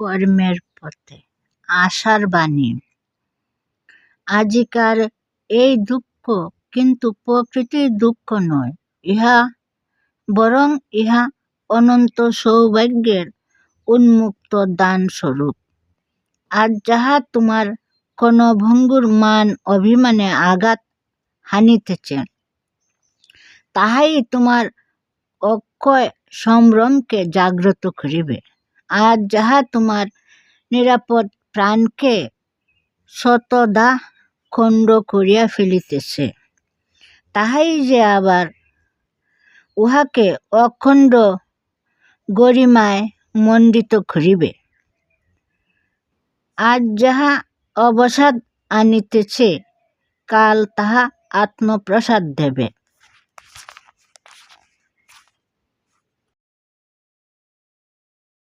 কর্মের পথে, আশার বাণী। আজিকার এই দুঃখ কিন্তু প্রকৃতির দুঃখ নয়, ইহা বরং ইহা অনন্ত সৌভাগ্যের উন্মুক্ত দান স্বরূপ আর যাহা তোমার কোন ভঙ্গুর মান অভিমানে আঘাত হানিতেছে, তাহাই তোমার অক্ষয় সম্ভ্রমকে জাগ্রত করিবে। আজ যাহা তোমার নিরাপদ প্রাণকে শতদা খণ্ড করিয়া ফেলিতেছে, তাহাই যে আবার উহাকে অখণ্ড গরিমায় মণ্ডিত করিবে। আজ যাহা অবসাদ আনিতেছে, কাল তাহা আত্মপ্রসাদ দেবে।